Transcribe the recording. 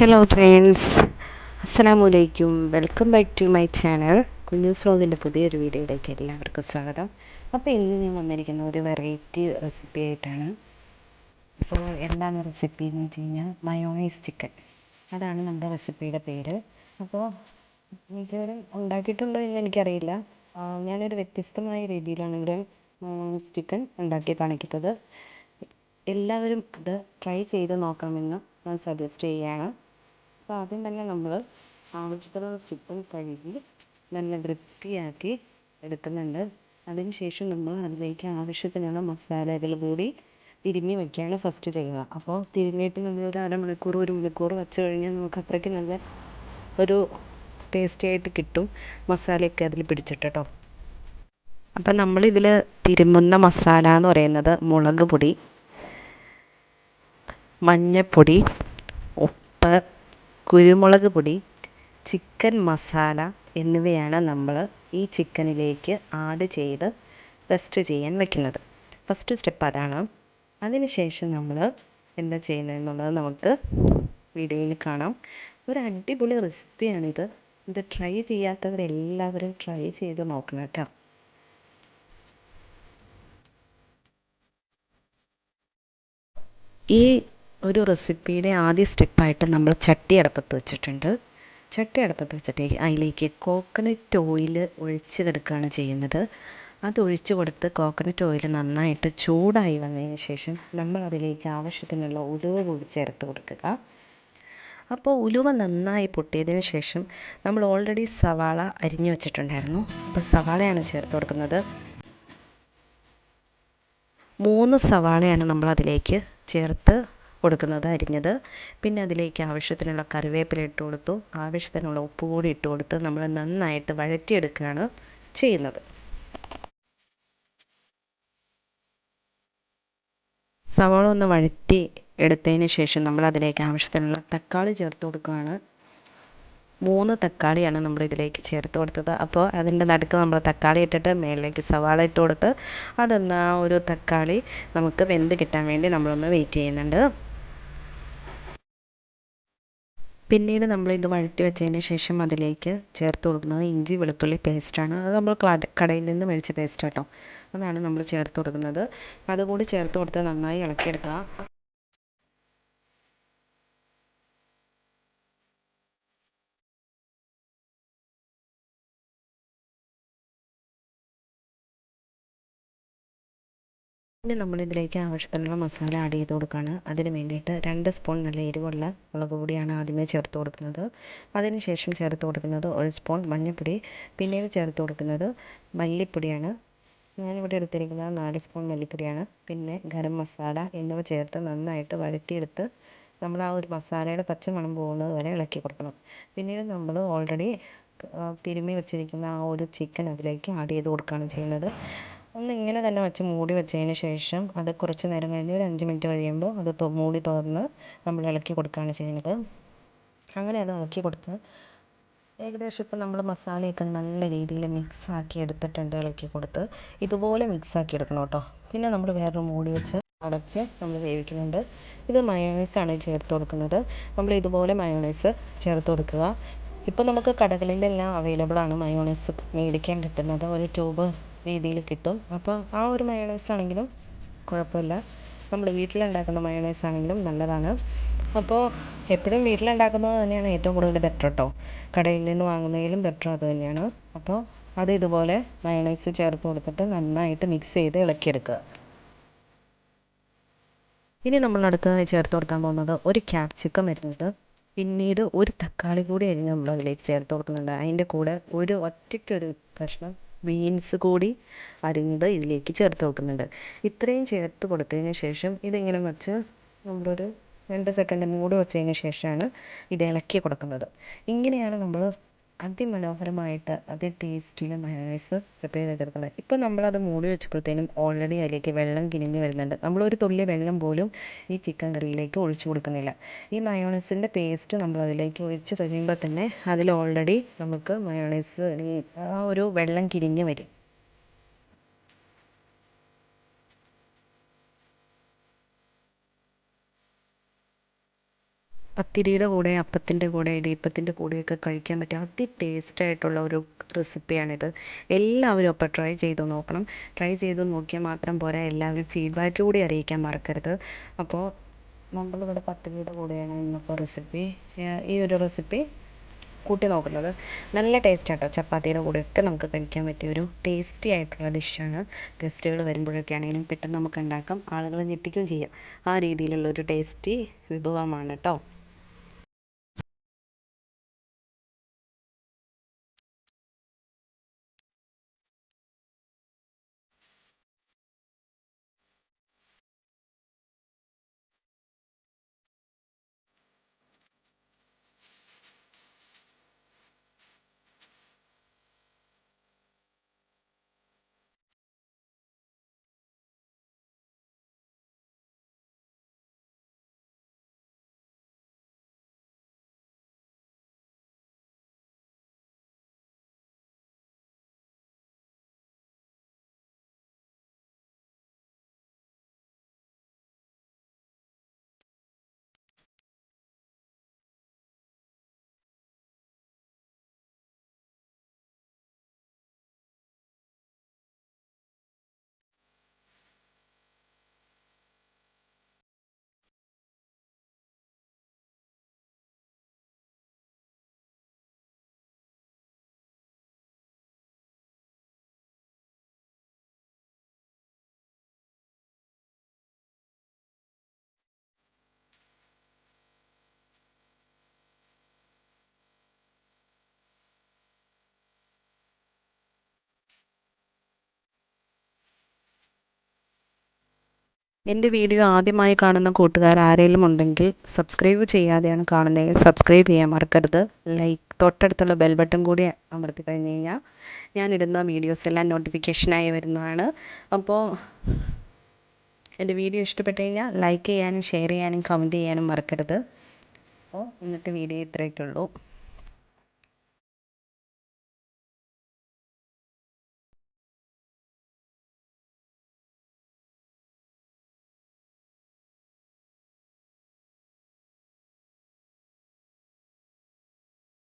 Hello friends അസ്സലാമു അലൈക്കും welcome back to my channel Kunjoos വ്ലോഗിന്റെ പുതിയൊരു വീഡിയോയിലേക്ക് എല്ലാവർക്കും സ്വാഗതം. അപ്പോൾ ഇന്ന് ഞാൻ വന്നിരിക്കുന്ന ഒരു വെറൈറ്റി റെസിപ്പി ആയിട്ടാണ്. അപ്പോൾ എന്താണ് റെസിപ്പി എന്ന് വെച്ച് കഴിഞ്ഞാൽ മയോണൈസ് ചിക്കൻ അതാണ് നമ്മുടെ റെസിപ്പിയുടെ പേര്. അപ്പോൾ മിക്കവരും ഉണ്ടാക്കിയിട്ടുണ്ടോ എന്ന് എനിക്കറിയില്ല. ഞാനൊരു വ്യത്യസ്തമായ രീതിയിലാണ് ഇവിടെ മയോണൈസ് ചിക്കൻ ഉണ്ടാക്കി കാണിക്കുന്നത്. എല്ലാവരും ഇത് ട്രൈ ചെയ്ത് നോക്കണമെന്ന് ഞാൻ സജസ്റ്റ് ചെയ്യുകയാണ് അപ്പോൾ ആദ്യം തന്നെ നമ്മൾ ആവശ്യത്തിനുള്ള ചിക്കൻ കഴുകി നല്ല വൃത്തിയാക്കി എടുക്കുന്നുണ്ട്. അതിന് ശേഷം നമ്മൾ അതിലേക്ക് ആവശ്യത്തിനുള്ള മസാലകൾ കൂടി തിരുമ്മി വയ്ക്കുകയാണ് ഫസ്റ്റ് ചെയ്യുക. അപ്പോൾ തിരുമ്മിയിട്ട് നമ്മൾ ഒരു അരമണിക്കൂർ ഒരു മണിക്കൂർ വെച്ച് കഴിഞ്ഞാൽ നമുക്ക് അത്രയ്ക്ക് നല്ല ഒരു ടേസ്റ്റി ആയിട്ട് കിട്ടും മസാലയൊക്കെ അതിൽ പിടിച്ചിട്ട് കേട്ടോ അപ്പം നമ്മളിതിൽ തിരുമുന്ന മസാല എന്ന് പറയുന്നത് മുളക് പൊടി മഞ്ഞൾപ്പൊടി ഉപ്പ് കുരുമുളക് പൊടി ചിക്കൻ മസാല എന്നിവയാണ് നമ്മൾ ഈ ചിക്കനിലേക്ക് ആഡ് ചെയ്ത് റെസ്റ്റ് ചെയ്യാൻ വെക്കുന്നത്. ഫസ്റ്റ് സ്റ്റെപ്പ് അതാണ്. അതിനുശേഷം നമ്മൾ എന്താ ചെയ്യുന്നതെന്നുള്ളത് നമുക്ക് വീഡിയോയിൽ കാണാം. ഒരു അടിപൊളി റെസിപ്പിയാണിത് ഇത്. ട്രൈ ചെയ്യാത്തവരെല്ലാവരും ട്രൈ ചെയ്ത് നോക്കണം കേട്ടോ. ഈ ഒരു റെസിപ്പിയുടെ ആദ്യ സ്റ്റെപ്പായിട്ട് നമ്മൾ ചട്ടി അടുപ്പത്ത് വെച്ചിട്ടുണ്ട്. ചട്ടി അടുപ്പത്ത് വെച്ചിട്ട് അതിലേക്ക് കോക്കനട്ട് ഓയിൽ ഒഴിച്ച് കിടക്കുകയാണ് ചെയ്യുന്നത്. അത് ഒഴിച്ച് കൊടുത്ത് കോക്കനട്ട് ഓയിൽ നന്നായിട്ട് ചൂടായി വന്നതിന് ശേഷം നമ്മൾ അതിലേക്ക് ആവശ്യത്തിനുള്ള ഉലുവ കൂടി ചേർത്ത് കൊടുക്കുക. അപ്പോൾ ഉലുവ നന്നായി പൊട്ടിയതിന് ശേഷം നമ്മൾ ഓൾറെഡി സവാള അരിഞ്ഞു വെച്ചിട്ടുണ്ടായിരുന്നു. അപ്പോൾ സവാളയാണ് ചേർത്ത് കൊടുക്കുന്നത്. മൂന്ന് സവാളയാണ് നമ്മൾ അതിലേക്ക് ചേർത്ത് കൊടുക്കുന്നത് അരിഞ്ഞത്. പിന്നെ അതിലേക്ക് ആവശ്യത്തിനുള്ള കറിവേപ്പില ഇട്ട് കൊടുത്തു. ആവശ്യത്തിനുള്ള ഉപ്പ് കൂടി ഇട്ട് കൊടുത്ത് നമ്മൾ നന്നായിട്ട് വഴറ്റിയെടുക്കുകയാണ് ചെയ്യുന്നത്. സവാള ഒന്ന് വഴറ്റി എടുത്തതിന് ശേഷം നമ്മൾ അതിലേക്ക് ആവശ്യത്തിനുള്ള തക്കാളി ചേർത്ത് കൊടുക്കുകയാണ്. മൂന്ന് തക്കാളിയാണ് നമ്മൾ ഇതിലേക്ക് ചേർത്ത് കൊടുത്തത്. അപ്പോൾ അതിന്റെ നടുക്ക് നമ്മൾ തക്കാളി ഇട്ടിട്ട് മേളിലേക്ക് സവാള ഇട്ട് കൊടുത്ത് അതൊന്ന് ആ ഒരു തക്കാളി നമുക്ക് വെന്ത് കിട്ടാൻ വേണ്ടി നമ്മളൊന്ന് വെയിറ്റ് ചെയ്യുന്നുണ്ട്. പിന്നീട് നമ്മൾ ഇത് വഴറ്റി വെച്ചതിന് ശേഷം അതിലേക്ക് ചേർത്ത് കൊടുക്കുന്നത് ഇഞ്ചി വെളുത്തുള്ളി പേസ്റ്റാണ് അത് നമ്മൾ കടയിൽ നിന്ന് മേടിച്ച പേസ്റ്റ് കേട്ടോ അതാണ് നമ്മൾ ചേർത്ത് കൊടുക്കുന്നത്. അതുകൂടി ചേർത്ത് കൊടുത്ത് നന്നായി ഇളക്കിയെടുക്കുക. ഇനി നമ്മൾ ഇതിലേക്ക് ആവശ്യത്തിനുള്ള മസാല ആഡ് ചെയ്ത് കൊടുക്കുകയാണ് അതിന് വേണ്ടിയിട്ട് രണ്ട് സ്പൂൺ നല്ല എരിവുള്ള മുളക് പൊടിയാണ് ആദ്യമേ ചേർത്ത് കൊടുക്കുന്നത്. അതിന് ശേഷം ചേർത്ത് കൊടുക്കുന്നത് ഒരു സ്പൂൺ മഞ്ഞൾപ്പൊടി പിന്നീട് ചേർത്ത് കൊടുക്കുന്നത് മല്ലിപ്പൊടിയാണ്. ഞാനിവിടെ എടുത്തിരിക്കുന്നത് നാല് സ്പൂൺ മല്ലിപ്പൊടിയാണ്. പിന്നെ ഗരം മസാല എന്നിവ ചേർത്ത് നന്നായിട്ട് വഴറ്റിയെടുത്ത് നമ്മൾ ആ ഒരു മസാലയുടെ പച്ച മണം പോകുന്നത് വരെ ഇളക്കി കൊടുക്കണം. പിന്നീട് നമ്മൾ ഓൾറെഡി തിരുമ്മി വെച്ചിരിക്കുന്ന ആ ഒരു ചിക്കൻ അതിലേക്ക് ആഡ് ചെയ്ത് കൊടുക്കുകയാണ് ചെയ്യുന്നത്. ഒന്ന് ഇങ്ങനെ തന്നെ വെച്ച് മൂടി വെച്ചതിന് ശേഷം അത് കുറച്ച് നേരം കഴിഞ്ഞ് ഒരു അഞ്ച് മിനിറ്റ് കഴിയുമ്പോൾ അത് മൂടി തുറന്ന് നമ്മൾ ഇളക്കി കൊടുക്കുകയാണ് ചെയ്യുന്നത്. അങ്ങനെ അത് ഇളക്കി കൊടുത്ത് ഏകദേശം ഇപ്പം നമ്മൾ മസാലയൊക്കെ നല്ല രീതിയിൽ മിക്സ് ആക്കി എടുത്തിട്ടുണ്ട് ഇളക്കി കൊടുത്ത്. ഇതുപോലെ മിക്സ് ആക്കി എടുക്കണം കേട്ടോ. പിന്നെ നമ്മൾ വേറൊരു മൂടി വെച്ച് അടച്ച് നമ്മൾ വേവിക്കുന്നുണ്ട്. ഇത് മയോണൈസാണ് ചേർത്ത് കൊടുക്കുന്നത്. നമ്മൾ ഇതുപോലെ മയോണൈസ് ചേർത്ത് കൊടുക്കുക. ഇപ്പോൾ നമുക്ക് കടകളിലെല്ലാം അവൈലബിൾ ആണ് മയോണൈസ് മേടിക്കാൻ കിട്ടുന്നത്. ഒരു ട്യൂബ് രീതിയിൽ കിട്ടും. അപ്പോൾ ആ ഒരു മയോണൈസ് ആണെങ്കിലും കുഴപ്പമില്ല. നമ്മൾ വീട്ടിലുണ്ടാക്കുന്ന മയോണൈസ് ആണെങ്കിലും നല്ലതാണ്. അപ്പോൾ എപ്പോഴും വീട്ടിലുണ്ടാക്കുന്നത് തന്നെയാണ് ഏറ്റവും കൂടുതൽ ബെറ്റർ കേട്ടോ കടയിൽ നിന്ന് വാങ്ങുന്നതിലും ബെറ്റർ അത് തന്നെയാണ്. അപ്പോൾ അത് ഇതുപോലെ മയോണൈസ് ചേർത്ത് കൊടുത്തിട്ട് നന്നായിട്ട് മിക്സ് ചെയ്ത് ഇളക്കിയെടുക്കുക. ഇനി നമ്മൾ അടുത്തതായി ചേർത്ത് കൊടുക്കാൻ പോകുന്നത് ഒരു ക്യാപ്സിക്കം വരുന്നത് പിന്നീട് ഒരു തക്കാളി കൂടി അരിഞ്ഞ് നമ്മൾ അതിലേക്ക് ചേർത്ത് കൊടുക്കുന്നുണ്ട്. അതിന്റെ കൂടെ ഒരു ഒറ്റയ്ക്കൊരു കഷ്ണം ബീൻസ് കൂടി അരിഞ്ഞത് ഇതിലേക്ക് ചേർത്ത് കൊടുക്കുന്നുണ്ട് ഇത്രയും ചേർത്ത് കൊടുത്തതിന് ശേഷം ഇതിങ്ങനെ വെച്ച് നമ്മളൊരു രണ്ട് സെക്കൻഡ് മൂടി വെച്ചതിന് ശേഷമാണ് ഇത് ഇളക്കി കൊടുക്കുന്നത്. ഇങ്ങനെയാണ് നമ്മൾ അതിമനോഹരമായിട്ട് അതി ടേസ്റ്റിൽ മയോണൈസ് പ്രിപ്പയർ ചെയ്തെടുക്കുന്നത്. ഇപ്പോൾ നമ്മളത് മൂടി വെച്ചപ്പോഴത്തേനും ഓൾറെഡി അതിലേക്ക് വെള്ളം കിനിഞ്ഞ് വരുന്നുണ്ട്. നമ്മളൊരു തുള്ളി വെള്ളം പോലും ഈ ചിക്കൻ കറിയിലേക്ക് ഒഴിച്ചു കൊടുക്കുന്നില്ല. ഈ മയോണൈസിന്റെ പേസ്റ്റ് നമ്മൾ അതിലേക്ക് ഒഴിച്ച് കഴിയുമ്പോൾ തന്നെ അതിൽ ഓൾറെഡി നമുക്ക് മയോണൈസ് ഈ ആ ഒരു വെള്ളം കിനിഞ്ഞ് വരും. പത്തിരിയുടെ കൂടെ അപ്പത്തിന്റെ കൂടെ ഇടിയപ്പത്തിന്റെ കൂടെയൊക്കെ കഴിക്കാൻ പറ്റിയ അതി ടേസ്റ്റ് ആയിട്ടുള്ള ഒരു റെസിപ്പിയാണിത്. എല്ലാവരും അപ്പോൾ ട്രൈ ചെയ്ത് നോക്കണം. ട്രൈ ചെയ്ത് നോക്കിയാൽ മാത്രം പോരാ എല്ലാവരും ഫീഡ്ബാക്ക് കൂടി അറിയിക്കാൻ മറക്കരുത്. അപ്പോൾ നമ്മളിവിടെ പത്തിരിയുടെ കൂടെയാണ് ഇന്നിപ്പോൾ റെസിപ്പി ഈ ഒരു റെസിപ്പി കൂട്ടി നോക്കുന്നത്. നല്ല ടേസ്റ്റ് ആട്ടോ ചപ്പാത്തിയുടെ കൂടെയൊക്കെ നമുക്ക് കഴിക്കാൻ പറ്റിയ ഒരു ടേസ്റ്റി ആയിട്ടുള്ള ഡിഷാണ്. ഗസ്റ്റുകൾ വരുമ്പോഴൊക്കെ ആണെങ്കിലും പെട്ടെന്ന് നമുക്ക് ഉണ്ടാക്കാം. ആളുകളെ ഞെട്ടിക്കുകയും ചെയ്യാം. ആ രീതിയിലുള്ള ഒരു ടേസ്റ്റി വിഭവമാണ് കേട്ടോ. എന്റെ വീഡിയോ ആദ്യമായി കാണുന്ന കൂട്ടുകാർ ആരെങ്കിലും ഉണ്ടെങ്കിൽ സബ്സ്ക്രൈബ് ചെയ്യാതെയാണ് കാണുന്നതെങ്കിൽ സബ്സ്ക്രൈബ് ചെയ്യാൻ മറക്കരുത്. ലൈക്ക് തൊട്ടടുത്തുള്ള ബെൽ ബട്ടൺ കൂടി അമർത്തി കഴിഞ്ഞ് കഴിഞ്ഞാൽ ഞാനിടുന്ന വീഡിയോസ് എല്ലാം നോട്ടിഫിക്കേഷനായി വരുന്നതാണ്. അപ്പോൾ എന്റെ വീഡിയോ ഇഷ്ടപ്പെട്ട് കഴിഞ്ഞാൽ ലൈക്ക് ചെയ്യാനും ഷെയർ ചെയ്യാനും കമന്റ് ചെയ്യാനും മറക്കരുത്. അപ്പോൾ ഇന്നത്തെ വീഡിയോ ഇത്രയൊക്കെയുള്ളൂ